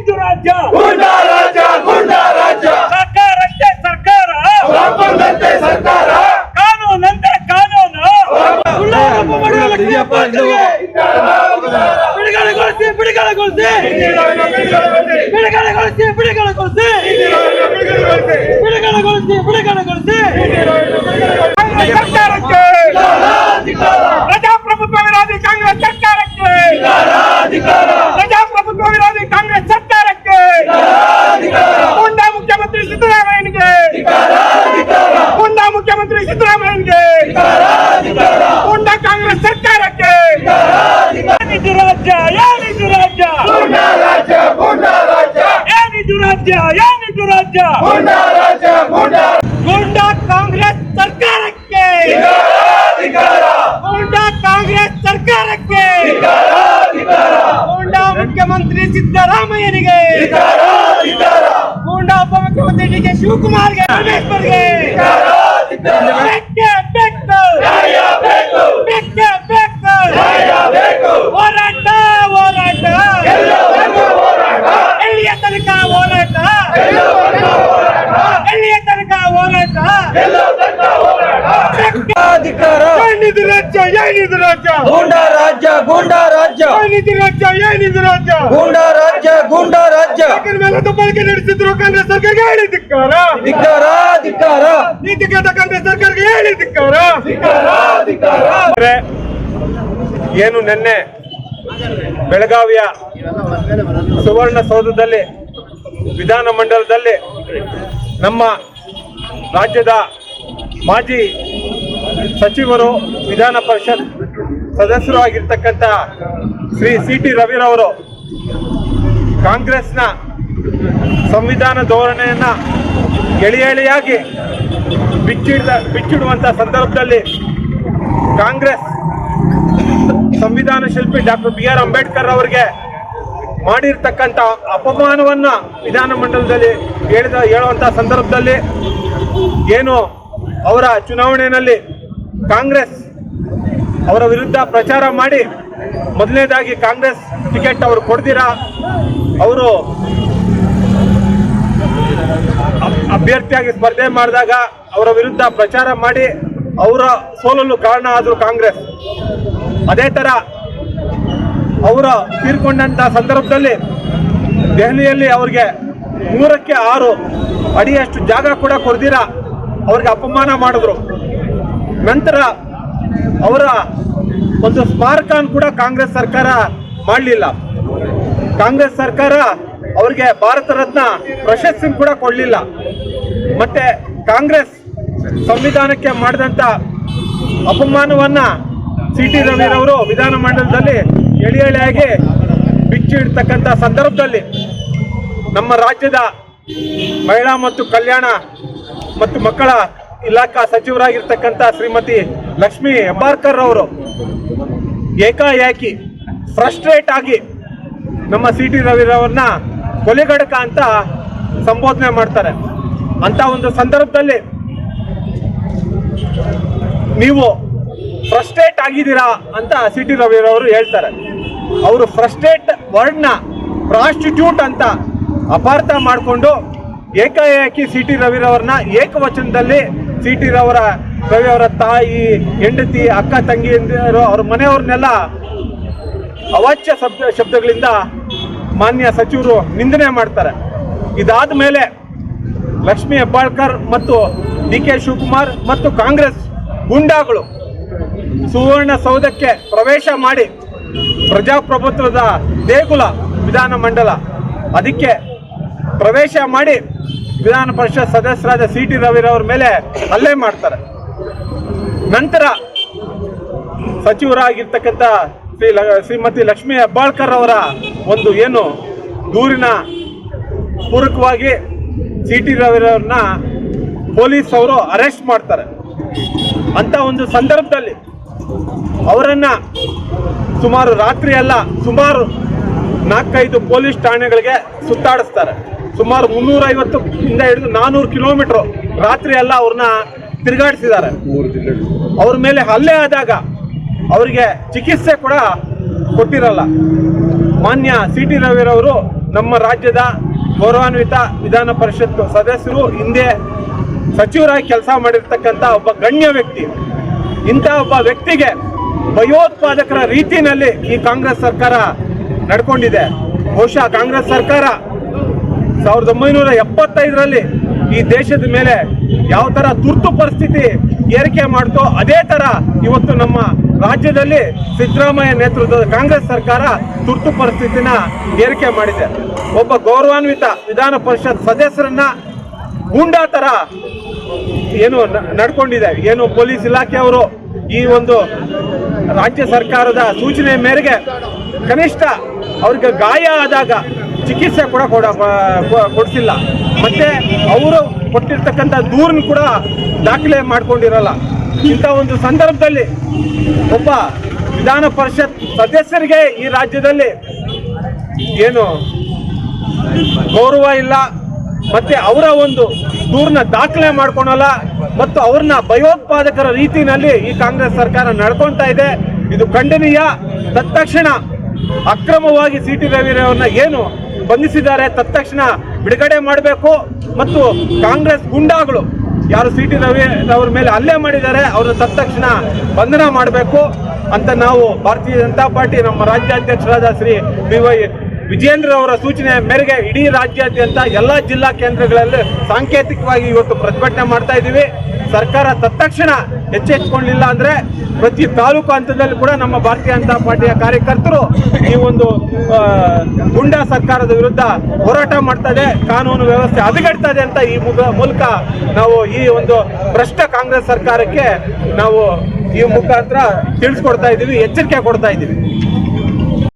ಬೀಜು ರಾಜ್ಯ ಗುಂಡಾ ರಾಜ್ಯ ಗುಂಡಾ ರಾಜ್ಯ ಸರ್ಕಾರಕ್ಕೆ ಸರ್ಕಾರ ಒಬ್ಬಂದಂತೆ ಸರ್ಕಾರ ಕಾನೂನಂತೆ ಕಾನೂನು ಬಿಡುಗಡೆಗೊಳಿಸಿ ಬಿಡುಗಡೆಗೊಳಿಸಿ ಬಿಡುಗಡೆಗೊಳಿಸಿ ಬಿಡುಗಡೆಗೊಳಿಸಿ ಬಿಡುಗಡೆಗೊಳಿಸಿ ಬಿಡುಗಡೆಗೊಳಿಸಿ ಸರ್ಕಾರ ರಾಜ್ಯ! ಗುಂಡಾ ಕಾಂಗ್ರೆಸ್ ಸರ್ಕಾರಕ್ಕೆ! ಗುಂಡಾ ಕಾಂಗ್ರೆಸ್ ಸರ್ಕಾರಕ್ಕೆ! ಗುಂಡಾ ಮುಖ್ಯಮಂತ್ರಿ ಸಿದ್ದರಾಮಯ್ಯನಿಗೆ! ಗುಂಡಾ ಉಪಮುಖ್ಯಮಂತ್ರಿ ಡಿ ಕೆ ಶಿವಕುಮಾರ್ಗೆ ಪರಮೇಶ್ವರ್ಗೆ! ಏನಿದು ರಾಜ್ಯ? ಏನಿದು ರಾಜ್ಯ? ಗೂಂಡಾ ರಾಜ್ಯ ಗೂಂಡಾ ರಾಜ್ಯ. ಏನಿದು ರಾಜ್ಯ? ಏನಿದು ರಾಜ್ಯ? ಗೂಂಡಾ ರಾಜ್ಯ ಗೂಂಡಾ ರಾಜ್ಯ. ಸರ್ಕಾರ ಮೇಲೆ ದಬ್ಬಾಳಿಕೆ ನಡೆಸಿದ್ರು ಕಾಂಗ್ರೆಸ್ ಸರ್ಕಾರಕ್ಕೆ ಹೇಳಿ ಧಿಕ್ಕಾರ? ಧಿಕ್ಕಾರ ಧಿಕ್ಕಾರ. ನೀತಿಗತ ಕಾಂಗ್ರೆಸ್ ಸರ್ಕಾರಕ್ಕೆ ಹೇಳಿ ಧಿಕ್ಕಾರ? ಏನು ನಿನ್ನೆ ಬೆಳಗಾವಿಯ ವಿಧಾನ ವಿಧಾನಮಂಡಲದಲ್ಲಿ ನಮ್ಮ ರಾಜ್ಯದ ಮಾಜಿ ಸಚಿವರು ವಿಧಾನ ಪರಿಷತ್ ಸದಸ್ಯರು ಆಗಿರ್ತಕ್ಕಂಥ ಶ್ರೀ ಸಿ ಟಿ ರವಿರವರು ಕಾಂಗ್ರೆಸ್ನ ಸಂವಿಧಾನ ಧೋರಣೆಯನ್ನು ಎಳಿ ಎಳೆಯಾಗಿ ಬಿಚ್ಚಿಡ ಬಿಚ್ಚಿಡುವಂಥ ಸಂದರ್ಭದಲ್ಲಿ ಕಾಂಗ್ರೆಸ್ ಸಂವಿಧಾನ ಶಿಲ್ಪಿ ಡಾಕ್ಟರ್ ಬಿ ಆರ್ ಅಂಬೇಡ್ಕರ್ ಅವರಿಗೆ ಮಾಡಿರ್ತಕ್ಕಂಥ ಅಪಮಾನವನ್ನ ವಿಧಾನಮಂಡಲದಲ್ಲಿ ಹೇಳಿದ ಹೇಳುವಂಥ ಸಂದರ್ಭದಲ್ಲಿ ಏನು ಅವರ ಚುನಾವಣೆಯಲ್ಲಿ ಕಾಂಗ್ರೆಸ್ ಅವರ ವಿರುದ್ಧ ಪ್ರಚಾರ ಮಾಡಿ ಮೊದಲನೇದಾಗಿ ಕಾಂಗ್ರೆಸ್ ಟಿಕೆಟ್ ಅವರು ಕೊಡ್ತೀರಾ? ಅವರು ಅಭ್ಯರ್ಥಿಯಾಗಿ ಸ್ಪರ್ಧೆ ಮಾಡಿದಾಗ ಅವರ ವಿರುದ್ಧ ಪ್ರಚಾರ ಮಾಡಿ ಅವರ ಸೋಲಲು ಕಾರಣ ಆದರು ಕಾಂಗ್ರೆಸ್. ಅದೇ ತರ ಅವರ ತೀರ್ಕೊಂಡಂತ ಸಂದರ್ಭದಲ್ಲಿ ದೆಹಲಿಯಲ್ಲಿ ಅವ್ರಿಗೆ ಮೂರಕ್ಕೆ ಆರು ಅಡಿಯಷ್ಟು ಜಾಗ ಕೂಡ ಕೊಡ್ದಿರ ಅವ್ರಿಗೆ ಅಪಮಾನ ಮಾಡಿದ್ರು. ನಂತರ ಅವರ ಒಂದು ಸ್ಮಾರಕ ಕೂಡ ಕಾಂಗ್ರೆಸ್ ಸರ್ಕಾರ ಮಾಡಲಿಲ್ಲ. ಕಾಂಗ್ರೆಸ್ ಸರ್ಕಾರ ಅವರಿಗೆ ಭಾರತ ರತ್ನ ಪ್ರಶಸ್ತಿ ಕೂಡ ಕೊಡಲಿಲ್ಲ. ಮತ್ತೆ ಕಾಂಗ್ರೆಸ್ ಸಂವಿಧಾನಕ್ಕೆ ಮಾಡಿದಂಥ ಅಪಮಾನವನ್ನ ಸಿ ಟಿ ರವಿರವರು ವಿಧಾನಮಂಡಲದಲ್ಲಿ ಎಳೆ ಎಳೆಯಾಗಿ ಬಿಚ್ಚಿಡ್ತಕ್ಕಂಥ ಸಂದರ್ಭದಲ್ಲಿ ನಮ್ಮ ರಾಜ್ಯದ ಮಹಿಳಾ ಮತ್ತು ಕಲ್ಯಾಣ ಮತ್ತು ಮಕ್ಕಳ ಇಲಾಖಾ ಸಚಿವರಾಗಿರ್ತಕ್ಕಂಥ ಶ್ರೀಮತಿ ಲಕ್ಷ್ಮಿ ಹೆಬ್ಬಾರ್ಕರ್ ಅವರು ಏಕಾಏಕಿ ಫ್ರಸ್ಟ್ರೇಟ್ ಆಗಿ ನಮ್ಮ ಸಿ ಟಿ ರವಿರವ್ರನ್ನ ಕೊಲೆಗಡಕ ಅಂತ ಸಂಬೋಧನೆ ಮಾಡ್ತಾರೆ. ಅಂತ ಒಂದು ಸಂದರ್ಭದಲ್ಲಿ ನೀವು ಫ್ರಸ್ಟ್ರೇಟ್ ಆಗಿದ್ದೀರಾ ಅಂತ ಸಿ ಟಿ ರವಿರವರು ಹೇಳ್ತಾರೆ. ಅವರು ಫ್ರಸ್ಟ್ರೇಟ್ ವರ್ಡ್ನ ಪ್ರಾಸ್ಟಿಟ್ಯೂಟ್ ಅಂತ ಅಪಾರ್ಥ ಮಾಡಿಕೊಂಡು ಏಕಾಏಕಿ ಸಿ ಟಿ ರವಿರವ್ರನ್ನ ಏಕವಚನದಲ್ಲಿ ಸಿ ಟಿ ರವರ ರವಿ ಅವರ ತಾಯಿ, ಹೆಂಡತಿ, ಅಕ್ಕ, ತಂಗಿ ಅವ್ರ ಮನೆಯವ್ರನ್ನೆಲ್ಲ ಅವಾಚ್ಯ ಶಬ್ದ, ಶಬ್ದಗಳಿಂದ ಮಾನ್ಯ ಸಚಿವರು ನಿಂದನೆ ಮಾಡ್ತಾರೆ. ಇದಾದ ಮೇಲೆ ಲಕ್ಷ್ಮಿ ಹೆಬ್ಬಾಳ್ಕರ್ ಮತ್ತು ಡಿ ಕೆ ಶಿವಕುಮಾರ್ ಮತ್ತು ಕಾಂಗ್ರೆಸ್ ಗುಂಡಾಗಳು ಸುವರ್ಣ ಸೌಧಕ್ಕೆ ಪ್ರವೇಶ ಮಾಡಿ ಪ್ರಜಾಪ್ರಭುತ್ವದ ದೇಗುಲ ವಿಧಾನಮಂಡಲ ಅದಕ್ಕೆ ಪ್ರವೇಶ ಮಾಡಿ ವಿಧಾನ ಪರಿಷತ್ ಸದಸ್ಯರಾದ ಸಿ ಟಿ ರವಿರವರ ಮೇಲೆ ಹಲ್ಲೆ ಮಾಡ್ತಾರೆ. ನಂತರ ಸಚಿವರಾಗಿರ್ತಕ್ಕಂಥ ಶ್ರೀ ಶ್ರೀಮತಿ ಲಕ್ಷ್ಮಿ ಹೆಬ್ಬಾಳ್ಕರ್ ಅವರ ಒಂದು ಏನು ದೂರಿನ ಪೂರಕವಾಗಿ ಸಿ ಟಿ ರವಿರವ್ರನ್ನ ಪೊಲೀಸ್ ಅವರು ಅರೆಸ್ಟ್ ಮಾಡ್ತಾರೆ. ಅಂತ ಒಂದು ಸಂದರ್ಭದಲ್ಲಿ ಅವರನ್ನ ಸುಮಾರು ರಾತ್ರಿ ಅಲ್ಲ ಸುಮಾರು ನಾಲ್ಕೈದು ಪೊಲೀಸ್ ಠಾಣೆಗಳಿಗೆ ಸುತ್ತಾಡಿಸ್ತಾರೆ. ಸುಮಾರು ಮುನ್ನೂರೈವತ್ತು ಇಂದ ಹಿಡಿದು ನಾನೂರು ಕಿಲೋಮೀಟರ್ ರಾತ್ರಿ ಎಲ್ಲ ಅವ್ರನ್ನ ತಿರುಗಾಡಿಸಿದ್ದಾರೆ. ಅವ್ರ ಮೇಲೆ ಹಲ್ಲೆ ಆದಾಗ ಅವರಿಗೆ ಚಿಕಿತ್ಸೆ ಕೂಡ ಕೊಟ್ಟಿರಲ್ಲ. ಮಾನ್ಯ ಸಿ ಟಿ ರವಿರವರು ನಮ್ಮ ರಾಜ್ಯದ ಗೌರವಾನ್ವಿತ ವಿಧಾನ ಪರಿಷತ್ ಸದಸ್ಯರು ಹಿಂದೆ ಸಚಿವರಾಗಿ ಕೆಲಸ ಮಾಡಿರ್ತಕ್ಕಂಥ ಒಬ್ಬ ಗಣ್ಯ ವ್ಯಕ್ತಿ. ಇಂಥ ಒಬ್ಬ ವ್ಯಕ್ತಿಗೆ ಭಯೋತ್ಪಾದಕರ ರೀತಿಯಲ್ಲಿ ಈ ಕಾಂಗ್ರೆಸ್ ಸರ್ಕಾರ ನಡ್ಕೊಂಡಿದೆ. ಬಹುಶಃ ಕಾಂಗ್ರೆಸ್ ಸರ್ಕಾರ ಸಾವಿರದ ಒಂಬೈನೂರ ಎಪ್ಪತ್ತೈದರಲ್ಲಿ ಈ ದೇಶದ ಮೇಲೆ ಯಾವ ಥರ ತುರ್ತು ಪರಿಸ್ಥಿತಿ ಏರಿಕೆ ಮಾಡ್ತೋ ಅದೇ ತರ ಇವತ್ತು ನಮ್ಮ ರಾಜ್ಯದಲ್ಲಿ ಸಿದ್ದರಾಮಯ್ಯ ನೇತೃತ್ವದ ಕಾಂಗ್ರೆಸ್ ಸರ್ಕಾರ ತುರ್ತು ಪರಿಸ್ಥಿತಿನ ಏರಿಕೆ ಮಾಡಿದೆ. ಒಬ್ಬ ಗೌರವಾನ್ವಿತ ವಿಧಾನ ಪರಿಷತ್ ಸದಸ್ಯರನ್ನ ಗೂಂಡಾ ಥರ ಏನು ನಡ್ಕೊಂಡಿದೆ. ಏನು ಪೊಲೀಸ್ ಇಲಾಖೆಯವರು ಈ ಒಂದು ರಾಜ್ಯ ಸರ್ಕಾರದ ಸೂಚನೆ ಮೇರೆಗೆ ಕನಿಷ್ಠ ಅವ್ರಿಗೆ ಗಾಯ ಆದಾಗ ಚಿಕಿತ್ಸೆ ಕೂಡ ಕೊಡ ಕೊಡಿಸಿಲ್ಲ. ಮತ್ತು ಅವರು ಕೊಟ್ಟಿರ್ತಕ್ಕಂಥ ದೂರನ್ನ ಕೂಡ ದಾಖಲೆ ಮಾಡಿಕೊಂಡಿರಲ್ಲ. ಇಂಥ ಒಂದು ಸಂದರ್ಭದಲ್ಲಿ ಒಬ್ಬ ವಿಧಾನ ಪರಿಷತ್ ಸದಸ್ಯರಿಗೆ ಈ ರಾಜ್ಯದಲ್ಲಿ ಏನು ಗೌರವ ಇಲ್ಲ. ಮತ್ತೆ ಅವರ ಒಂದು ದೂರನ್ನ ದಾಖಲೆ ಮಾಡ್ಕೊಳಲ್ಲ. ಮತ್ತು ಅವ್ರನ್ನ ಭಯೋತ್ಪಾದಕರ ರೀತಿಯಲ್ಲಿ ಈ ಕಾಂಗ್ರೆಸ್ ಸರ್ಕಾರ ನಡ್ಕೊಳ್ತಾ ಇದೆ. ಇದು ಖಂಡನೀಯ. ತತ್ಕ್ಷಣ ಅಕ್ರಮವಾಗಿ ಸಿ ಟಿ ರವಿರವ್ರನ್ನ ಏನು ಬಂಧಿಸಿದ್ದಾರೆ, ತತ್ಕ್ಷಣ ಬಿಡುಗಡೆ ಮಾಡಬೇಕು ಮತ್ತು ಕಾಂಗ್ರೆಸ್ ಗುಂಡಾಗಳು ಯಾರು ಸಿ ಟಿ ರವಿ ಅವ್ರ ಮೇಲೆ ಹಲ್ಲೆ ಮಾಡಿದ್ದಾರೆ, ಅವ್ರನ್ನ ತತ್ಕ್ಷಣ ಬಂಧನ ಮಾಡಬೇಕು ಅಂತ ನಾವು ಭಾರತೀಯ ಜನತಾ ಪಾರ್ಟಿ ನಮ್ಮ ರಾಜ್ಯಾಧ್ಯಕ್ಷರಾದ ಶ್ರೀ ಬಿ ವೈ ವಿಜೇಂದ್ರ ಅವರ ಸೂಚನೆ ಮೇರೆಗೆ ಇಡೀ ರಾಜ್ಯಾದ್ಯಂತ ಎಲ್ಲ ಜಿಲ್ಲಾ ಕೇಂದ್ರಗಳಲ್ಲಿ ಸಾಂಕೇತಿಕವಾಗಿ ಇವತ್ತು ಪ್ರತಿಭಟನೆ ಮಾಡ್ತಾ ಇದ್ದೀವಿ. ಸರ್ಕಾರ ತತ್ತಕ್ಷಣ ಎಚ್ಚೆತ್ಕೊಳ್ಳಿಲ್ಲ ಅಂದ್ರೆ ಪ್ರತಿ ತಾಲೂಕು ಹಂತದಲ್ಲಿ ಕೂಡ ನಮ್ಮ ಭಾರತೀಯ ಜನತಾ ಪಾರ್ಟಿಯ ಕಾರ್ಯಕರ್ತರು ಈ ಒಂದು ಗುಂಡಾ ಸರ್ಕಾರದ ವಿರುದ್ಧ ಹೋರಾಟ ಮಾಡ್ತಾ ಇದೆ ಕಾನೂನು ವ್ಯವಸ್ಥೆ ಹದಗೆಡ್ತದೆ ಅಂತ ಈ ಮೂಲಕ ನಾವು ಈ ಒಂದು ಭ್ರಷ್ಟ ಕಾಂಗ್ರೆಸ್ ಸರ್ಕಾರಕ್ಕೆ ನಾವು ಈ ಮುಖಾಂತರ ತಿಳಿಸ್ಕೊಡ್ತಾ ಇದ್ದೀವಿ ಎಚ್ಚರಿಕೆ ಕೊಡ್ತಾ ಇದ್ದೀವಿ